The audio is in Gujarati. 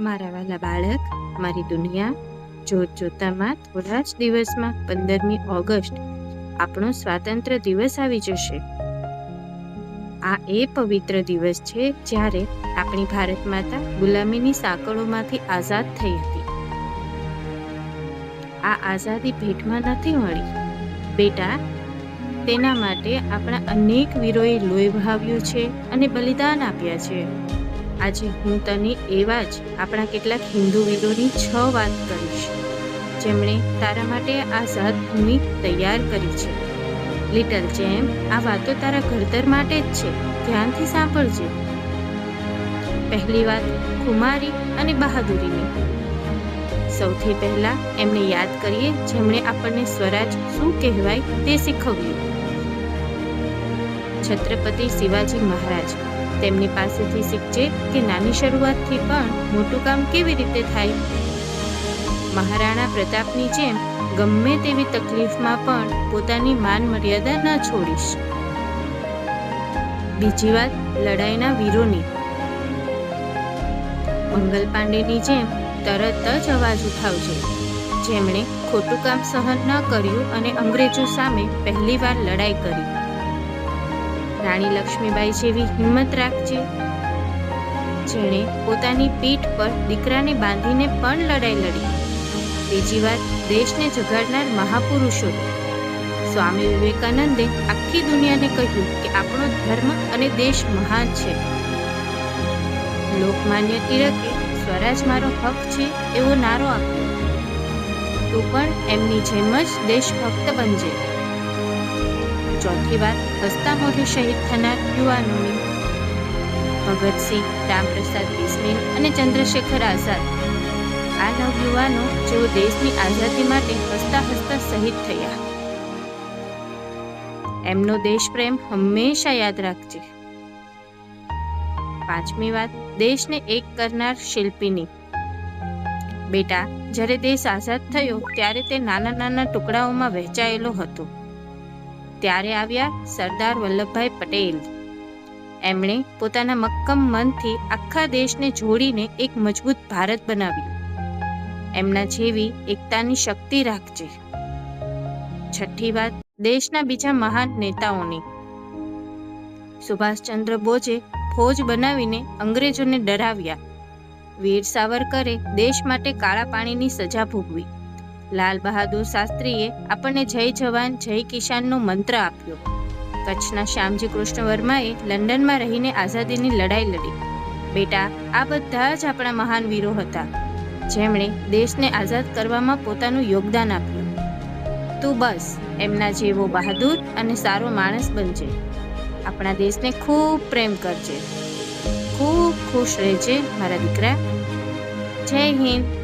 મારા વાલા બાળક, મારી દુનિયા જોત જોતામાં થોડા જ દિવસમાં પંદરમી ઓગસ્ટ, આપણો સ્વાતંત્ર્ય દિવસ આવી જશે. આ એ પવિત્ર દિવસ છે જ્યારે આપણી ભારત માતા ગુલામીની સાંકળોમાંથી આઝાદ થઈ હતી. આ આઝાદી ભેટમાં નથી મળી. બેટા, તેના માટે આપણા અનેક વીરોએ લોહી વહાવ્યું છે અને બલિદાન આપ્યા છે. આજે હું તને એવા જ આપણા કેટલાક હિન્દુ વીરોની છ વાત કરીશ. જેમણે તારા માટે આઝાદ ભૂમિ તૈયાર કરી છે. લિટલ જેમ, આ વાતો તારા ઘડતર માટે જ છે. ધ્યાનથી સાંભળજે. પહેલી વાત, કુમારી અને બહાદુરીની. સૌથી પહેલા એમને યાદ કરીએ જેમણે આપણને સ્વરાજ શું કહેવાય તે શીખવ્યું. છત્રપતિ શિવાજી મહારાજ. તેમની પાસેથી શીખજે કે નાની શરૂઆતથી પણ મોટું કામ કેવી રીતે થાય. મહારાણા પ્રતાપની જેમ ગમે તેવી તકલીફમાં પણ પોતાની માન મર્યાદા ન છોડીશ. બીજી વાત, લડાઈના વીરોની. મંગલ પાંડેની જેમ તરત જ અવાજ ઉઠાવજે. જેમણે ખોટું કામ સહન ન કર્યું અને અંગ્રેજો સામે પહેલીવાર લડાઈ કરી. રાણી લક્ષ્મીબાઈ જેવી હિંમત રાખજે. જેણે પોતાની પીઠ પર દીકરાને બાંધીને પણ લડાઈ લડી. બીજી વાત, દેશને જગાડનાર મહાપુરુષો. સ્વામી વિવેકાનંદે આખી દુનિયાને કહ્યું કે આપણો ધર્મ અને દેશ મહાન છે. લોકમાન્ય ટિળકે સ્વરાજ મારો હક છે એવો નારો આપ્યો. તું પણ એમની જેમ જ દેશભક્ત બનજે. ચોથી વાત હસતા મોઢે શહીદ થનાર યુવાનોની ભગતસિંહ રામપ્રસાદ બિસ્મિલ અને ચંદ્રશેખર આઝાદ. આ નવ યુવાનો જેઓ દેશની આઝાદી માટે હસતા હસતા શહીદ થયા. એમનો દેશપ્રેમ હંમેશા યાદ રાખજે. પાંચમી વાત, દેશને એક કરનાર શિલ્પીની. બેટા, જ્યારે દેશ આઝાદ થયો, ત્યારે તે નાના નાના ટુકડાઓમાં વહેંચાયેલો હતો. ત્યારે આવ્યા સરદાર વલ્લભભાઈ પટેલ. એમણે પોતાના મક્કમ મનથી આખા દેશને જોડીને એક મજબૂત ભારત બનાવ્યું. એમના જેવી એકતાની શક્તિ રાખજે. છઠ્ઠી વાત, દેશના બીજા મહાન નેતાઓની. સુભાષચંદ્ર બોઝે ફોજ બનાવીને અંગ્રેજોને ડરાવ્યા. વીર સાવરકરે દેશ માટે કાળા પાણીની સજા ભોગવી. લાલ બહાદુર શાસ્ત્રીએ આપણને જય જવાન, જય કિસાનનો મંત્ર આપ્યો. કચ્છના શ્યામજી કૃષ્ણ વર્માએ લંડનમાં રહીને આઝાદીની લડાઈ લડી. બેટા, આ બધા જ આપણા મહાન વીરો હતા. જેમણે દેશને આઝાદ કરવામાં પોતાનું યોગદાન આપ્યું. તું બસ, એમના જેવો બહાદુર અને સારો માણસ બનજે. આપણા દેશને ખૂબ પ્રેમ કરજે. ખૂબ ખુશ રહેજે, મારા દીકરા. જય હિન્દ.